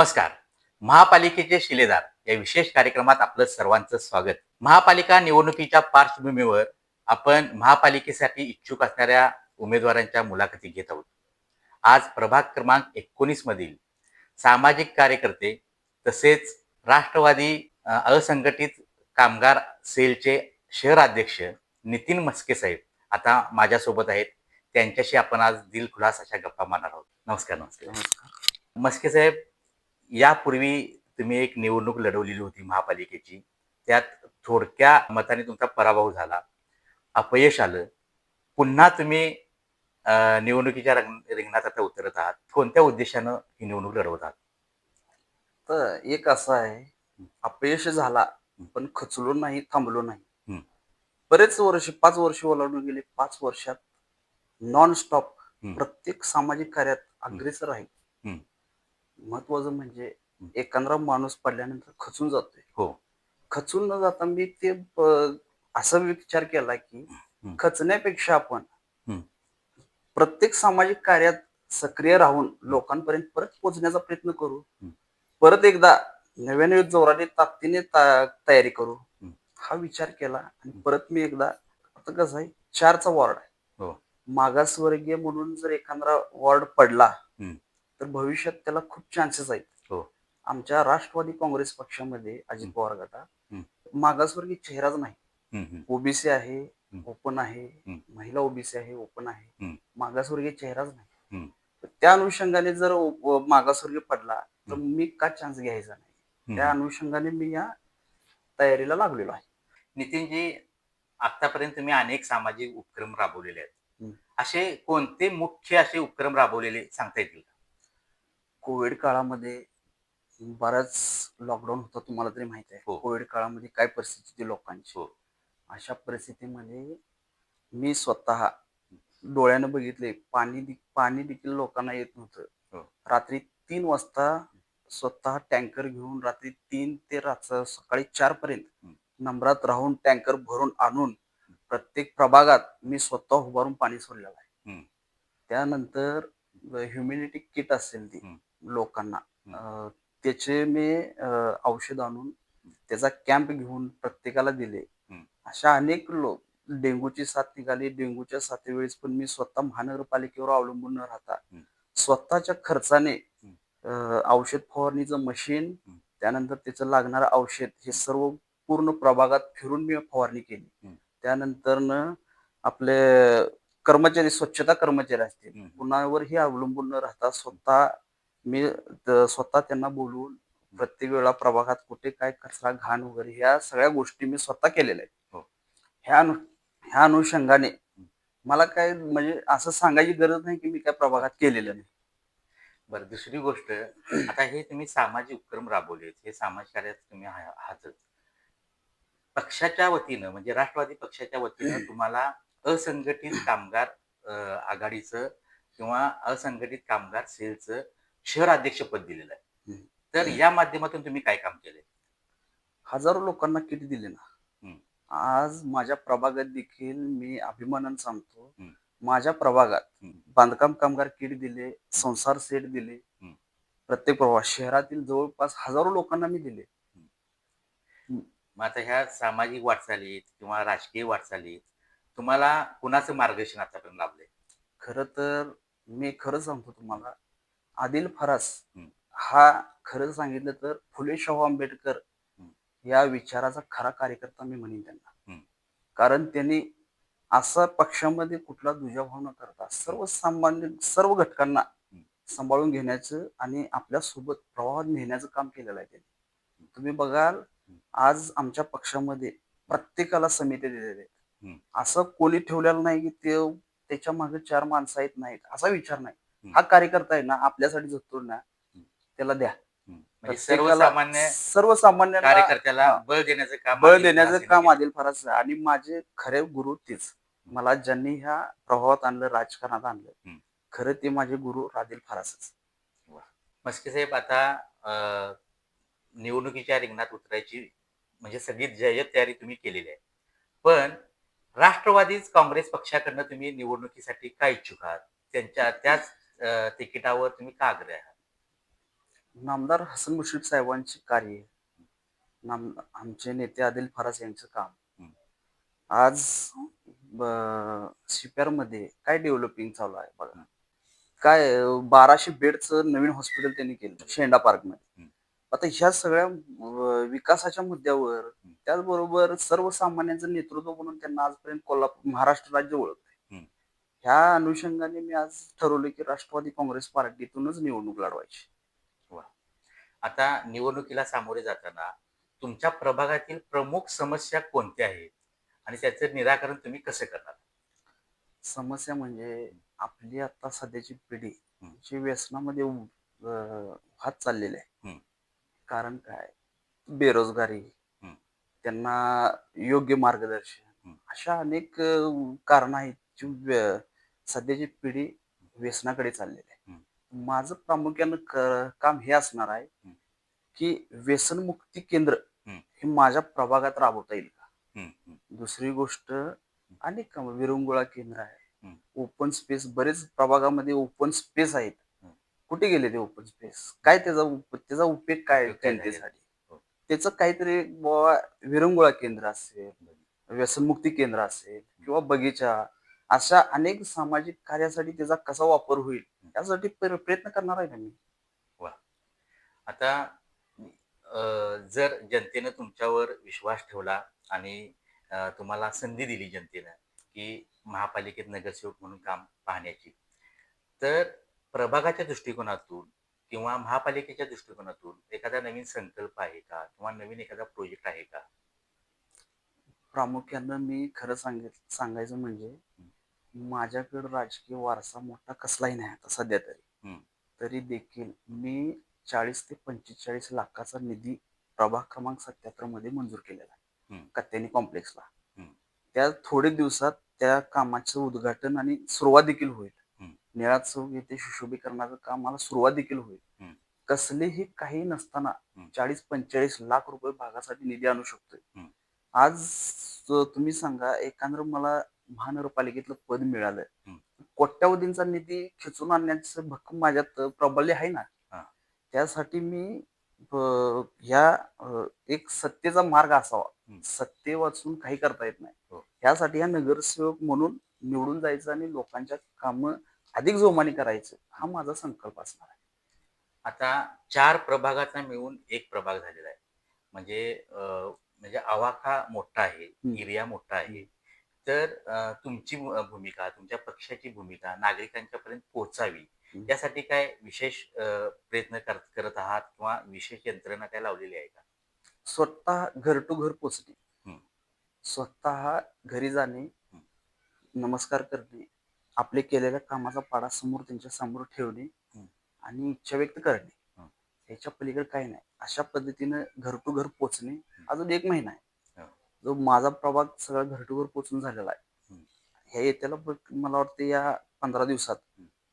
नमस्कार. महापालिकेचे शिलेदार या विशेष कार्यक्रमात आपलं सर्वांचं स्वागत. महापालिका निवडणुकीच्या पार्श्वभूमीवर आपण महापालिकेसाठी इच्छुक असणाऱ्या उमेदवारांच्या मुलाखती घेत आहोत. आज प्रभाग क्रमांक एकोणीस मधील सामाजिक कार्यकर्ते तसेच राष्ट्रवादी असंघटित कामगार सेलचे शहराध्यक्ष नितीन मस्के साहेब आता माझ्यासोबत आहेत. त्यांच्याशी आपण आज दिलखुलास अशा गप्पा मारणार आहोत. नमस्कार नमस्कार. मस्के साहेब यापूर्वी तुम्ही एक निवडणूक लढवलेली होती महापालिकेची. त्यात थोडक्या मताने तुमचा पराभव झाला. अपयश आलं. पुन्हा तुम्ही निवडणुकीच्या रंग रिंगणात आता उतरत आहात. कोणत्या उद्देशानं ही निवडणूक लढवत आहात? तर एक असं आहे अपयश झाला पण खचलो नाही थांबलो नाही. बरेच वर्ष पाच वर्ष ओलांडून गेले. पाच वर्षात नॉन स्टॉप. प्रत्येक सामाजिक कार्यात अग्रेसर आहे. महत्वाचं म्हणजे. एखादा माणूस पडल्यानंतर खचून जातोय हो खचून न जाता मी ते असा विचार केला की खचण्यापेक्षा आपण हम्म. प्रत्येक सामाजिक कार्यात सक्रिय राहून लोकांपर्यंत परत पोहोचण्याचा प्रयत्न करू हम्म. परत एकदा नव्याने जोराने ताकदीने ता- तयारी करू हम्म. हा विचार केला आणि परत मी एकदा आता कसं आहे चारचा वॉर्ड आहे हो. मागासवर्गीय म्हणून जर एखादा वॉर्ड पडला हम्म. तर भविष्यात त्याला खूप चान्सेस आहेत हो. आमच्या राष्ट्रवादी काँग्रेस पक्षामध्ये अजित. पवार गटात हम्म. मागासवर्गीय चेहराच नाही ओबीसी आहे. ओपन आहे. महिला ओबीसी आहे ओपन आहे. मागासवर्गीय चेहराच नाही त्या अनुषंगाने जर मागासवर्गीय पडला तर मी का चान्स घ्यायचा नाही त्या. अनुषंगाने मी या तयारीला लागलेलो आहे नितीनजी आतापर्यंत तुम्ही अनेक सामाजिक उपक्रम राबवलेले आहेत. असे कोणते मुख्य असे उपक्रम राबवलेले सांगता येतील? कोविड काळामध्ये बराच लॉकडाऊन होता तुम्हाला तरी माहिती आहे हो. कोविड काळामध्ये काय परिस्थिती होती लोकांची हो. अशा परिस्थितीमध्ये मी स्वतः डोळ्यानं बघितले पाणी दे- पाणी देखील लोकांना येत हो. नव्हतं रात्री तीन वाजता स्वतः टँकर घेऊन रात्री तीन ते रात्र सकाळी चार पर्यंत हम्म. नंबरात राहून टँकर भरून आणून प्रत्येक प्रभागात मी स्वतः उभारून पाणी सोडलेलं आहे हम्म. त्यानंतर ह्युमिनिटी किट असेल ती हम्म. लोकांना त्याचे मी औषध आणून त्याचा कॅम्प घेऊन प्रत्येकाला दिले. अशा अनेक लोक डेंग्यूची साथ निघाली डेंग्यूच्या साथीवेळेस पण मी स्वतः महानगरपालिकेवर अवलंबून न राहता. स्वतःच्या खर्चाने औषध फवारणीचं मशीन. त्यानंतर त्याचं लागणारं औषध हे सर्व पूर्ण प्रभागात फिरून मी फवारणी केली. त्यानंतर आपले कर्मचारी स्वच्छता कर्मचारी असतील. कुणावरही अवलंबून न राहता स्वतः मी स्वतः त्यांना बोलवून प्रत्येक वेळा प्रभागात कुठे काय कचरा घाण वगैरे ह्या सगळ्या गोष्टी मी स्वतः केलेल्या आहेत. हो. ह्या अनु ह्या अनुषंगाने मला काय म्हणजे असं सांगायची गरज नाही की मी काय प्रभागात केलेलं नाही. बरं दुसरी गोष्ट आता हे तुम्ही सामाजिक उपक्रम राबवलेत हे समाज कार्यात तुम्ही आहा- आहातच पक्षाच्या वतीनं म्हणजे राष्ट्रवादी पक्षाच्या वतीनं तुम्हाला असंघटित कामगार आघाडीचं किंवा असंघटित कामगार सेलचं शहर अध्यक्षपद दिलेलं आहे. तर या माध्यमातून तुम्ही काय काम केलंय हजारो लोकांना किट दिले ना. आज माझ्या प्रभागात देखील मी अभिमानानं सांगतो. माझ्या प्रभागात. बांधकाम कामगार किट दिले संसार सेट दिले. प्रत्येक प्रभाग शहरातील जवळपास हजारो लोकांना मी दिले मग आता ह्या सामाजिक वाटचालीत किंवा राजकीय वाटचालीत तुम्हाला कुणाचं मार्गदर्शन आतापर्यंत लाभलंय खर तर मी खरं सांगतो तुम्हाला आदिल फरास. हा खरं सांगितलं तर फुले शाहू आंबेडकर. या विचाराचा खरा कार्यकर्ता मी म्हणेन त्यांना. कारण त्यांनी असा पक्षामध्ये कुठला दुजाभाव न करता सर्वसामान्य सर्व घटकांना. सांभाळून घेण्याचं आणि आपल्यासोबत प्रवाहात नेण्याचं काम केलेलं आहे त्यांनी तुम्ही बघाल आज आमच्या पक्षामध्ये प्रत्येकाला समिती दिलेल्या आहेत. असं कोणी ठेवलेलं नाही की ते त्याच्यामागे चार माणसं आहेत नाहीत असा विचार नाही. हा कार्यकर्ता आहे ना आपल्यासाठी जगतो ना त्याला द्या. म्हणजे प्रत्येकाला- सर्वसामान्य सर्वसामान्य कार्यकर्त्याला. बळ देण्याचं काम बळ देण्याचं फरास काम आदिल फराज आणि माझे खरे गुरु तेच. मला ज्यांनी ह्या प्रभावात आणलं राजकारणात आणलं. खरं ते माझे गुरु आदिल फरासच केलं. मस्के साहेब आता निवडणुकीच्या रिंगणात उतरायची म्हणजे सगळी जय्यत तयारी तुम्ही केलेली आहे. पण राष्ट्रवादीच काँग्रेस पक्षाकडनं तुम्ही निवडणुकीसाठी काय इच्छुक आहात? त्यांच्या त्याच तिकिटावर तुम्ही का आग्रह आहात नामदार हसन मुश्रीफ साहेबांचे कार्य नाम आमचे नेते आदिल फरास यांचं काम. आज सीपीआरमध्ये काय डेव्हलपिंग चालू आहे बघा. काय बाराशे बेडचं नवीन हॉस्पिटल त्यांनी केलं शेंडा पार्कमध्ये. आता ह्या सगळ्या विकासाच्या मुद्द्यावर त्याचबरोबर सर्वसामान्यांचं नेतृत्व म्हणून त्यांना आजपर्यंत कोल्हापूर महाराष्ट्र राज्य ओळखते हम्म. ह्या अनुषंगाने मी आज ठरवलं की राष्ट्रवादी काँग्रेस पार्टीतूनच निवडणूक लढवायची आता निवडणुकीला सामोरे जाताना तुमच्या प्रभागातील प्रमुख समस्या कोणत्या आहेत आणि त्याचं निराकरण तुम्ही कसं करणार समस्या म्हणजे आपली आता सध्याची पिढी. जी व्यसनामध्ये वाहत चाललेली आहे. कारण काय बेरोजगारी. त्यांना योग्य मार्गदर्शन. अशा अनेक कारण आहेत जी सध्याची पिढी व्यसनाकडे चाललेली आहे माझं प्रामुख्यानं काम हे असणार आहे. की व्यसनमुक्ती केंद्र. हे माझ्या प्रभागात राबवता येईल का दुसरी गोष्ट अनेक कामं विरंगुळा केंद्र आहे. ओपन स्पेस बरेच प्रभागामध्ये ओपन स्पेस आहेत. कुठे गेले ते ओपन स्पेस काय त्याचा त्याचा उपयोग काय? जनतेसाठी हो. त्याचं काहीतरी विरंगुळा केंद्र असेल व्यसनमुक्ती केंद्र असेल किंवा बगीचा अशा अनेक सामाजिक कार्यासाठी त्याचा कसा वापर होईल यासाठी प्र- प्रयत्न करणार आहे ना मी? आता अं, जर जनतेनं तुमच्यावर विश्वास ठेवला आणि अं, तुम्हाला संधी दिली जनतेनं की महापालिकेत नगरसेवक म्हणून काम पाहण्याची तर प्रभागाच्या दृष्टिकोनातून किंवा महापालिकेच्या दृष्टिकोनातून एखादा नवीन संकल्प आहे का? किंवा नवीन एखादा प्रोजेक्ट आहे का? प्रामुख्यानं मी खरं सांगित सांगायचं म्हणजे माझ्याकडे राजकीय वारसा मोठा कसलाही नाही आता सध्या तरी. तरी देखील मी चाळीस ते पंचेचाळीस लाखाचा निधी प्रभाग क्रमांक सत्याहत्तरमध्ये मंजूर केलेला आहे. कत्यानी कॉम्प्लेक्सला. त्या थोडे दिवसात त्या कामाचं उद्घाटन आणि सुरुवात देखील होईल. निळा चौक येथे सुशोभीकरणाचं काम मला सुरुवात देखील होईल. कसलेही काही नसताना. चाळीस पंचेचाळीस लाख रुपये भागासाठी निधी आणू शकतोय. आज तुम्ही सांगा एखादं मला महानगरपालिकेतलं पद मिळालं. कोट्यावधींचा निधी खिचून आणण्याचं भक्कम माझ्यात प्रबल्य आहे ना. त्यासाठी मी ह्या एक सत्तेचा मार्ग असावा. सत्ते वाचून काही करता येत नाही हो. ह्यासाठी ह्या नगरसेवक म्हणून निवडून जायचं आणि लोकांच्या कामं अधिक जोमाने करायचं हा माझा संकल्प असणार आहे आता चार प्रभागाचा मिळून एक प्रभाग झालेला आहे म्हणजे म्हणजे आवाका मोठा आहे. एरिया मोठा आहे तर तुमची भूमिका तुमच्या पक्षाची भूमिका नागरिकांच्या पर्यंत पोहोचावी. यासाठी काय विशेष प्रयत्न कर- करत आहात किंवा विशेष यंत्रणा काय लावलेली आहे का स्वतः घर टू घर पोचणे. स्वतः घरी जाणे नमस्कार करणे आपले केलेल्या कामाचा पाडा समोर त्यांच्यासमोर ठेवणे. आणि इच्छा व्यक्त करणे. याच्या पलीकडे काही नाही अशा पद्धतीनं घर टू घर पोचणे अजून एक महिना आहे. जो माझा प्रभाग सगळा घर टू घर पोचून झालेला आहे. ह्या येत्याला मला वाटतं या पंधरा दिवसात.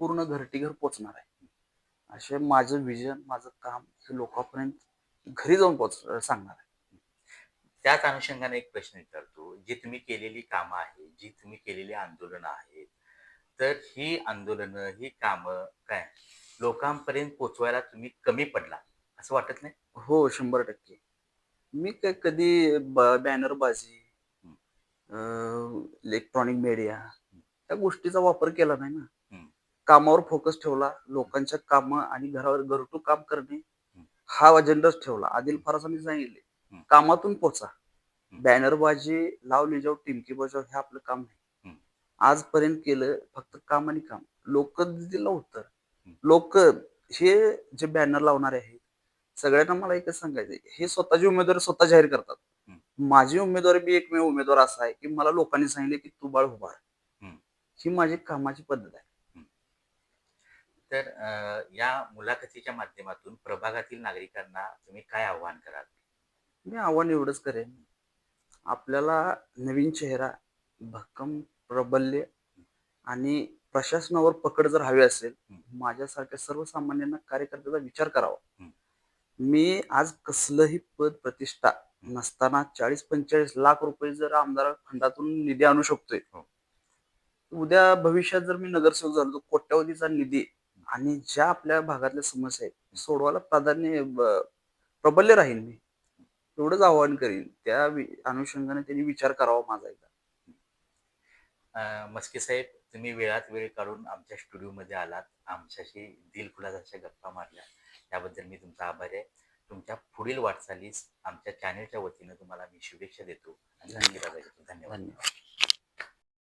पूर्ण घरटी घर पोचणार आहे. असे माझं विजन माझं काम हे लोकांपर्यंत घरी जाऊन पोच सांगणार आहे. त्याच अनुषंगाने एक प्रश्न विचारतो जी तुम्ही केलेली कामं आहेत जी तुम्ही केलेली आंदोलनं आहेत तर ही आंदोलनं ही कामं काय? लोकांपर्यंत पोचवायला तुम्ही कमी पडला असं वाटत नाही? हो शंभर टक्के. मी काय कधी बॅनरबाजी इलेक्ट्रॉनिक मीडिया त्या गोष्टीचा वापर केला नाही ना. कामावर फोकस ठेवला लोकांच्या काम आणि घरावर घरटू काम करणे. हा अजेंडाच ठेवला आदिल फरासांनी सांगितले. कामातून पोचा. बॅनरबाजी लावली जाऊ टिमकी बजाव हे आपलं काम नाही. आजपर्यंत केलं फक्त काम आणि काम लोक दिलं उत्तर. लोक हे जे बॅनर लावणारे आहेत सगळ्यांना मला एकच सांगायचं हे स्वतःची उमेदवारी स्वतः जाहीर करतात. माझी उमेदवारी बी एकमेव उमेदवार असा आहे की मला लोकांनी सांगितले की तू बाळ उभार. ही माझी कामाची पद्धत आहे. तर या मुलाखतीच्या माध्यमातून प्रभागातील नागरिकांना तुम्ही काय आव्हान कराल? मी आव्हान एवढंच करेन. आपल्याला नवीन चेहरा भक्कम प्रबल्य आणि प्रशासनावर पकड जर हवी असेल माझ्यासारख्या सर्वसामान्यांना कार्यकर्त्याचा विचार करावा. मी आज कसलंही पद प्रतिष्ठा नसताना चाळीस पंचेचाळीस लाख रुपये जर आमदार फंडातून निधी आणू शकतोय. हो. उद्या भविष्यात जर मी नगरसेवक झालो तर कोट्यावधीचा निधी आणि ज्या आपल्या भागातल्या समस्या आहेत सोडवायला प्राधान्य प्रबल्य राहील मी. एवढंच आवाहन करीन. त्या अनुषंगाने त्यांनी विचार करावा माझा एकदा. मस्के साहेब तुम्ही वेळात वेळ काढून आमच्या स्टुडिओमध्ये आलात. आमच्याशी दिलखुलास अशा गप्पा मारल्या. त्याबद्दल मी तुमचा आभारी आहे. तुमच्या पुढील वाटचालीस आमच्या चॅनेलच्या वतीनं तुम्हाला मी शुभेच्छा देतो. आणि धन्यवाद. धन्यवाद.